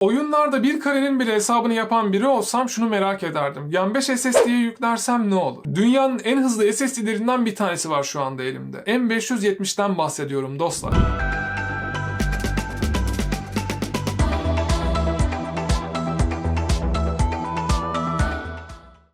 Oyunlarda bir karenin bile hesabını yapan biri olsam şunu merak ederdim. Gen 5 SSD'ye yüklersem ne olur? Dünyanın en hızlı SSD'lerinden bir tanesi var şu anda elimde. M570'ten bahsediyorum dostlar.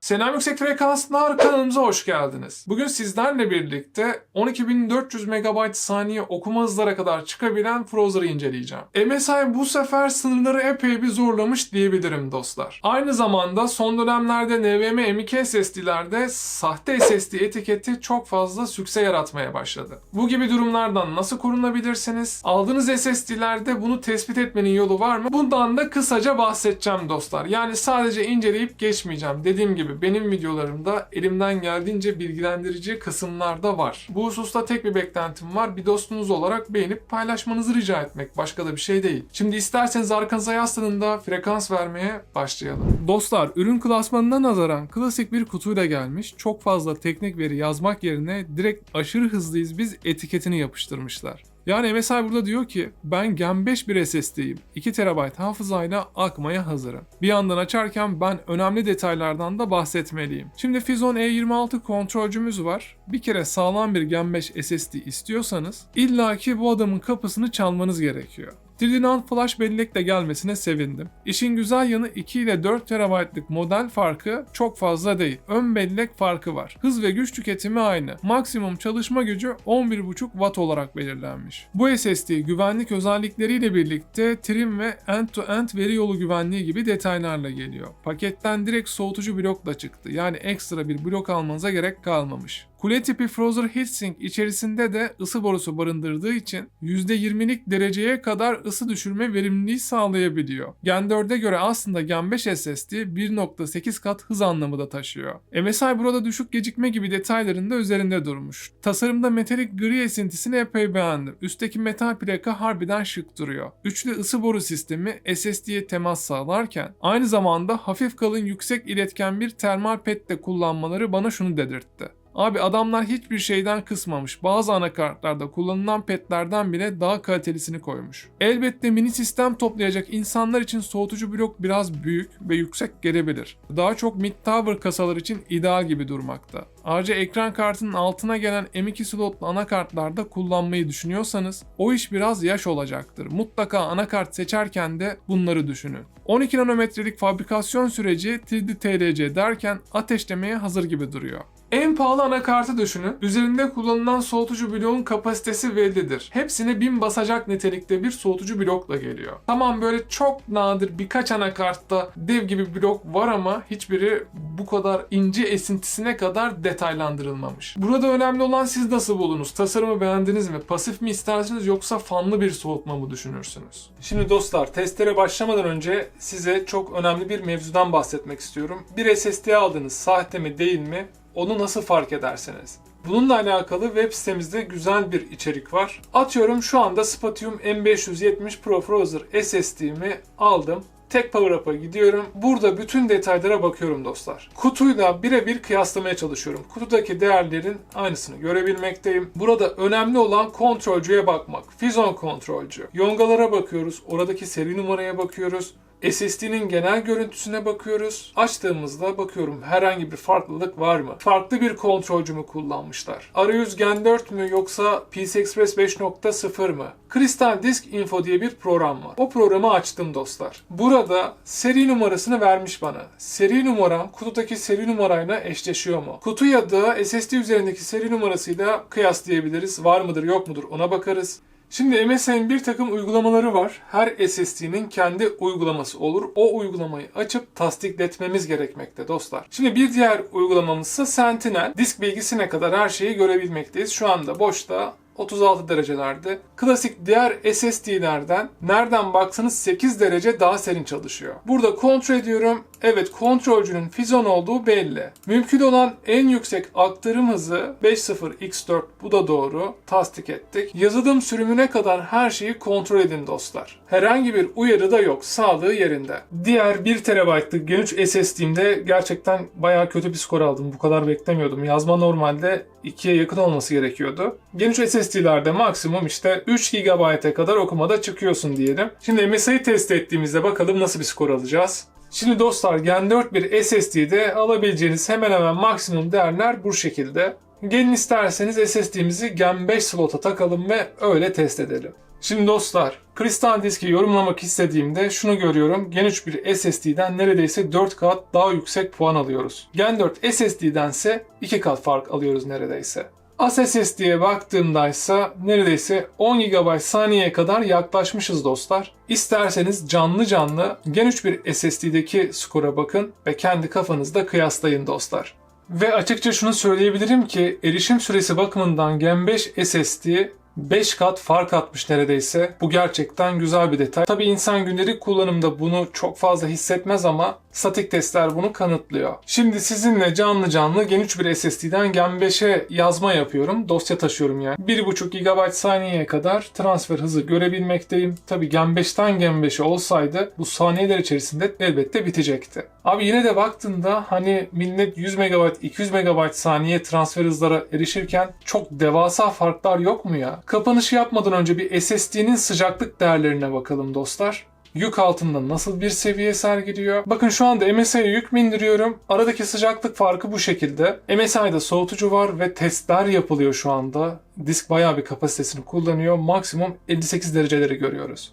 Selam Yüksek Frekanslar kanalımıza hoş geldiniz. Bugün sizlerle birlikte 12400 MB saniye okuma hızlara kadar çıkabilen Frozer'ı inceleyeceğim. MSI bu sefer sınırları epey bir zorlamış diyebilirim dostlar. Aynı zamanda son dönemlerde NVMe M.2 SSD'lerde sahte SSD etiketi çok fazla sükse yaratmaya başladı. Bu gibi durumlardan nasıl korunabilirsiniz? Aldığınız SSD'lerde bunu tespit etmenin yolu var mı? Bundan da kısaca bahsedeceğim dostlar. Yani sadece inceleyip geçmeyeceğim. Dediğim gibi benim videolarımda elimden geldiğince bilgilendirici kısımlar da var. Bu hususta tek bir beklentim var. Bir dostunuz olarak beğenip paylaşmanızı rica etmek. Başka da bir şey değil. Şimdi isterseniz arkanıza yaslanın da frekans vermeye başlayalım. Dostlar ürün klasmanına nazaran klasik bir kutuyla gelmiş. Çok fazla teknik veri yazmak yerine direkt aşırı hızlıyız biz etiketini yapıştırmışlar. Yani MSI burada diyor ki ben Gen 5 bir SSD'yim. 2 TB hafızayla akmaya hazırım. Bir yandan açarken ben önemli detaylardan da bahsetmeliyim. Şimdi Phison E26 kontrolcümüz var. Bir kere sağlam bir Gen 5 SSD istiyorsanız illaki bu adamın kapısını çalmanız gerekiyor. 3D NAND flash bellekle gelmesine sevindim. İşin güzel yanı 2 ile 4 TB'lık model farkı çok fazla değil. Ön bellek farkı var. Hız ve güç tüketimi aynı. Maksimum çalışma gücü 11.5 Watt olarak belirlenmiş. Bu SSD güvenlik özellikleriyle birlikte trim ve end-to-end veri yolu güvenliği gibi detaylarla geliyor. Paketten direkt soğutucu blokla çıktı. Yani ekstra bir blok almanıza gerek kalmamış. Kule tipi Frozer Heatsink içerisinde de ısı borusu barındırdığı için %20'lik dereceye kadar ısı düşürme verimliliği sağlayabiliyor. Gen 4'e göre aslında Gen 5 SSD 1.8 kat hız anlamı da taşıyor. MSI burada düşük gecikme gibi detayların da üzerinde durmuş. Tasarımda metalik gri esintisini epey beğendim. Üstteki metal plaka harbiden şık duruyor. Üçlü ısı boru sistemi SSD'ye temas sağlarken aynı zamanda hafif kalın yüksek iletken bir termal pet de kullanmaları bana şunu dedirtti. Abi adamlar hiçbir şeyden kısmamış. Bazı anakartlarda kullanılan petlerden bile daha kalitelisini koymuş. Elbette mini sistem toplayacak insanlar için soğutucu blok biraz büyük ve yüksek gelebilir. Daha çok mid tower kasalar için ideal gibi durmakta. Ayrıca ekran kartının altına gelen M2 slotlu anakartlarda kullanmayı düşünüyorsanız o iş biraz yaş olacaktır. Mutlaka anakart seçerken de bunları düşünün. 12 nanometrelik fabrikasyon süreci 3D TLC derken ateşlemeye hazır gibi duruyor. En pahalı anakartı düşünün. Üzerinde kullanılan soğutucu bloğun kapasitesi bellidir. Hepsine 1000 basacak nitelikte bir soğutucu blokla geliyor. Tamam böyle çok nadir birkaç anakartta dev gibi blok var ama hiçbiri bu kadar ince esintisine kadar detaylandırılmamış. Burada önemli olan siz nasıl buldunuz? Tasarımı beğendiniz mi? Pasif mi istersiniz yoksa fanlı bir soğutma mı düşünürsünüz? Şimdi dostlar testlere başlamadan önce size çok önemli bir mevzudan bahsetmek istiyorum. Bir SSD aldınız sahte mi değil mi? Onu nasıl fark edersiniz? Bununla alakalı web sitemizde güzel bir içerik var. Atıyorum şu anda Spatium M570 Pro Frozer SSD'mi aldım. Tek Power Up'a gidiyorum. Burada bütün detaylara bakıyorum dostlar. Kutuyla birebir kıyaslamaya çalışıyorum. Kutudaki değerlerin aynısını görebilmekteyim. Burada önemli olan kontrolcüye bakmak. Phison kontrolcü. Yongalara bakıyoruz. Oradaki seri numaraya bakıyoruz. SSD'nin genel görüntüsüne bakıyoruz. Açtığımızda bakıyorum herhangi bir farklılık var mı? Farklı bir kontrolcü mü kullanmışlar? Arayüz Gen 4 mü yoksa PCI Express 5.0 mı? Crystal Disk Info diye bir program var. O programı açtım dostlar. Burada seri numarasını vermiş bana. Seri numaram kutudaki seri numarayla eşleşiyor mu? Kutu ya da SSD üzerindeki seri numarasıyla kıyaslayabiliriz. Var mıdır yok mudur ona bakarız. Şimdi MSI'nin bir takım uygulamaları var. Her SSD'nin kendi uygulaması olur. O uygulamayı açıp tasdikletmemiz gerekmekte dostlar. Şimdi bir diğer uygulamamız ise Sentinel. Disk bilgisine kadar her şeyi görebilmekteyiz. Şu anda boşta 36 derecelerde. Klasik diğer SSD'lerden nereden baksanız 8 derece daha serin çalışıyor. Burada kontrol ediyorum. Evet kontrolcünün Fizon olduğu belli. Mümkün olan en yüksek aktarım hızı 50x4 bu da doğru. Tasdik ettik. Yazılım sürümüne kadar her şeyi kontrol edin dostlar. Herhangi bir uyarı da yok. Sağlığı yerinde. Diğer 1 TB'lık Gen 3 SSD'imde gerçekten bayağı kötü bir skor aldım. Bu kadar beklemiyordum. Yazma normalde 2'ye yakın olması gerekiyordu. Gen 3 SSD'lerde maksimum işte 3 GB'e kadar okumada çıkıyorsun diyelim. Şimdi MSI'yi test ettiğimizde bakalım nasıl bir skor alacağız. Şimdi dostlar Gen 4 bir SSD'de alabileceğiniz hemen hemen maksimum değerler bu şekilde. Gelin isterseniz SSD'mizi Gen 5 slota takalım ve öyle test edelim. Şimdi dostlar, kristal diski yorumlamak istediğimde şunu görüyorum. Gen 3 bir SSD'den neredeyse 4 kat daha yüksek puan alıyoruz. Gen 4 SSD'dense 2 kat fark alıyoruz neredeyse. As SSD'ye baktığımda ise neredeyse 10 GB saniyeye kadar yaklaşmışız dostlar. İsterseniz canlı canlı Gen 3 bir SSD'deki skora bakın ve kendi kafanızda kıyaslayın dostlar. Ve açıkça şunu söyleyebilirim ki erişim süresi bakımından Gen 5 SSD 5 kat fark atmış neredeyse. Bu gerçekten güzel bir detay. Tabi insan gündelik kullanımda bunu çok fazla hissetmez ama statik testler bunu kanıtlıyor. Şimdi sizinle canlı canlı Gen 3 bir SSD'den Gen 5'e yazma yapıyorum. Dosya taşıyorum yani. 1.5 GB saniyeye kadar transfer hızı görebilmekteyim. Tabi Gen 5'ten Gen 5'e olsaydı bu saniyeler içerisinde elbette bitecekti. Abi yine de baktığında hani millet 100 MB, 200 MB saniye transfer hızlara erişirken çok devasa farklar yok mu ya? Kapanışı yapmadan önce bir SSD'nin sıcaklık değerlerine bakalım dostlar. Yük altında nasıl bir seviye sergiliyor? Bakın şu anda MSI'ye yük bindiriyorum. Aradaki sıcaklık farkı bu şekilde. MSI'da soğutucu var ve testler yapılıyor şu anda. Disk bayağı bir kapasitesini kullanıyor. Maksimum 58 dereceleri görüyoruz.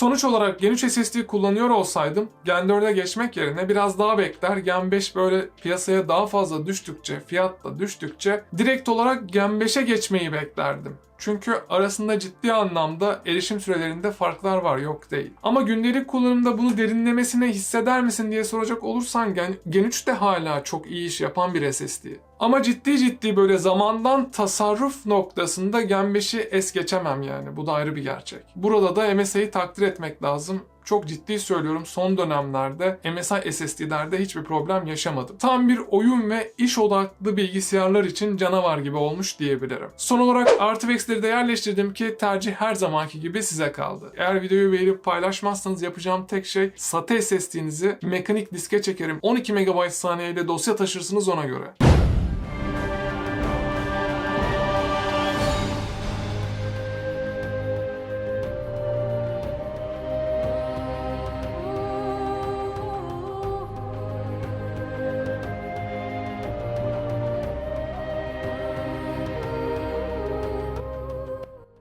Sonuç olarak Gen 3 SSD kullanıyor olsaydım Gen 4'e geçmek yerine biraz daha bekler Gen 5 böyle piyasaya daha fazla düştükçe, fiyat da düştükçe direkt olarak Gen 5'e geçmeyi beklerdim. Çünkü arasında ciddi anlamda erişim sürelerinde farklar var yok değil. Ama gündelik kullanımda bunu derinlemesine hisseder misin diye soracak olursan Gen, Gen 3 de hala çok iyi iş yapan bir SSD. Ama ciddi ciddi böyle zamandan tasarruf noktasında Gen 5'i es geçemem yani. Bu da ayrı bir gerçek. Burada da MSI'yi takdir etmek lazım. Çok ciddi söylüyorum son dönemlerde MSI SSD'lerde hiçbir problem yaşamadım. Tam bir oyun ve iş odaklı bilgisayarlar için canavar gibi olmuş diyebilirim. Son olarak Artifex'leri de yerleştirdim ki tercih her zamanki gibi size kaldı. Eğer videoyu beğenip paylaşmazsanız yapacağım tek şey SATA SSD'nizi mekanik diske çekerim. 12 MB saniyeyle dosya taşırsınız ona göre.